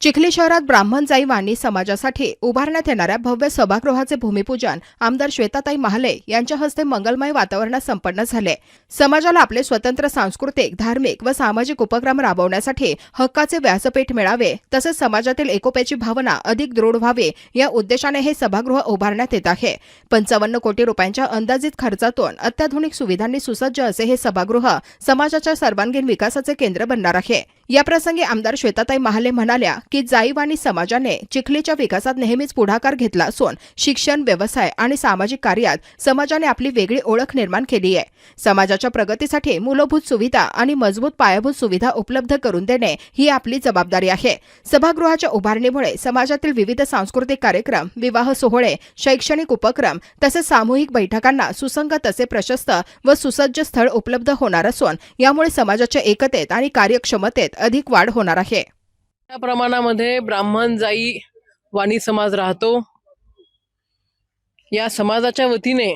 चिखली शहरात ब्राह्मण जाई वाणी समाजासाठी उभारण्यात येणाऱ्या भव्य सभागृहाचे भूमिपूजन आमदार श्वेताताई महाले यांच्या हस्ते मंगलमय वातावरणात संपन्न झाले. समाजाला आपले स्वतंत्र सांस्कृतिक धार्मिक व सामाजिक उपक्रम राबवण्यासाठी हक्काचे व्यासपीठ मिळावे तसेच समाजातील एकोप्याची भावना अधिक दृढ व्हावी या उद्देशाने हे सभागृह उभारण्यात येत आहे. पंचावन्न कोटी रुपयांच्या अंदाजित खर्चातून अत्याधुनिक सुविधांनी सुसज्ज असे हे सभागृह समाजाच्या सर्वांगीण विकासाचे केंद्र बनणार आहे. याप्रसंगी आमदार श्वेताताई महाले म्हणाल्या की जाईवानी समाजाने चिखलीच्या विकासात नेहमीच पुढाकार घेतला असून शिक्षण व्यवसाय आणि सामाजिक कार्यात समाजाने आपली वेगळी ओळख निर्माण केली आहे. समाजाच्या प्रगतीसाठी मूलभूत सुविधा आणि मजबूत पायाभूत सुविधा उपलब्ध करून देणे ही आपली जबाबदारी आहे. सभागृहाच्या उभारणीमुळे समाजातील विविध सांस्कृतिक कार्यक्रम विवाह सोहळे शैक्षणिक उपक्रम तसेच सामूहिक बैठकांना सुसंगत असे प्रशस्त व सुसज्ज स्थळ उपलब्ध होणार असून यामुळे समाजाच्या एकतेत आणि कार्यक्षमतेत अधिक वाढ होणार आहे. मोठ्या प्रमाणामध्ये ब्राह्मण जाई वाणी समाज राहतो. या समाजाच्या वतीने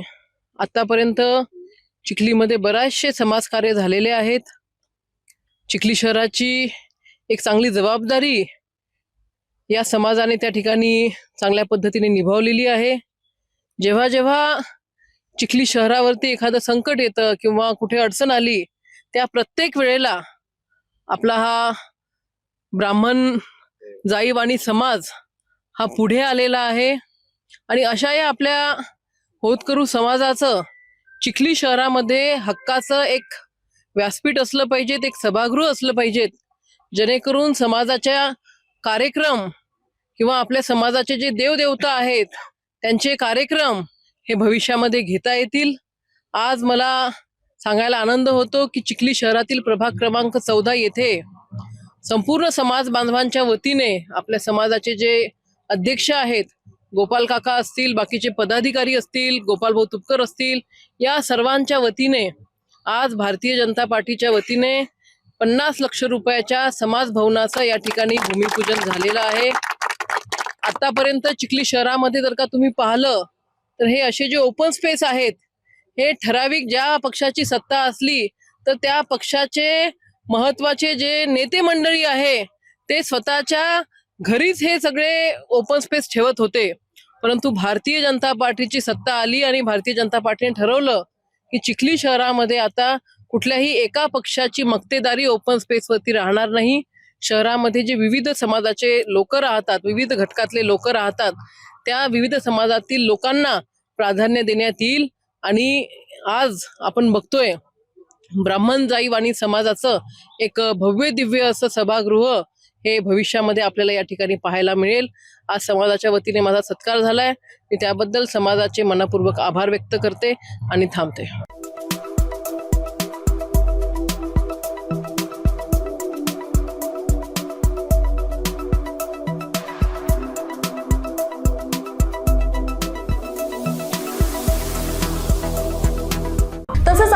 आतापर्यंत चिखलीमध्ये बरेचसे समाजकार्य झालेले आहेत. चिखली शहराची एक चांगली जबाबदारी या समाजाने त्या ठिकाणी चांगल्या पद्धतीने निभावलेली आहे. जेव्हा जेव्हा चिखली शहरावरती एखादं संकट येतं किंवा कुठे अडचण आली त्या प्रत्येक वेळेला आपला हा ब्राह्मण जाईवाणी समाज हा पुढे आलेला आहे. आणि अशा या आपल्या होतकरू समाजाचं चिखली शहरामध्ये हक्काचं एक व्यासपीठ असलं पाहिजेत एक सभागृह असलं पाहिजेत. जेणेकरून समाजाच्या कार्यक्रम किंवा आपल्या समाजाचे जे देवदेवता आहेत त्यांचे कार्यक्रम हे भविष्यामध्ये घेता येतील. आज मला सांगायला आनंद होतो की चिखली शहरातील प्रभाग क्रमांक चौदा येथे संपूर्ण समाज बांधवांच्या वतीने आपल्या समाजाचे जे अध्यक्ष आहेत गोपाल काका असतील बाकीचे पदाधिकारी असतील गोपाल भाऊ तुपकर असतील या सर्वांच्या वतीने आज भारतीय जनता पार्टीच्या वतीने पन्नास लक्ष रुपयाच्या समाज भवनाचं या ठिकाणी भूमिपूजन झालेलं आहे. आतापर्यंत चिखली शहरामध्ये जर का तुम्ही पाहिलं तर हे असे जे ओपन स्पेस आहेत हे ठराविक ज्या पक्षाची सत्ता असली तर त्या पक्षाचे महत्त्वाचे जे नेते मंडळी आहे ते स्वतःच्या घरीच हे सगळे ओपन स्पेस ठेवत होते. परंतु भारतीय जनता पार्टीची सत्ता आली आणि भारतीय जनता पार्टीने ठरवलं की चिखली शहरामध्ये आता कुठल्याही एका पक्षाची मक्तेदारी ओपन स्पेसवरती राहणार नाही. शहरामध्ये जे विविध समाजाचे लोक राहतात विविध घटकातले लोक राहतात त्या विविध समाजातील लोकांना प्राधान्य देण्यात येईल. आणि आज आपण बघतोय ब्राह्मण जाईव आणि समाजाचं एक भव्य दिव्य असं सभागृह हे भविष्यामध्ये आपल्याला या ठिकाणी पाहायला मिळेल. आज समाजाच्या वतीने माझा सत्कार झालाय. मी त्याबद्दल समाजाचे मनपूर्वक आभार व्यक्त करते आणि थांबते.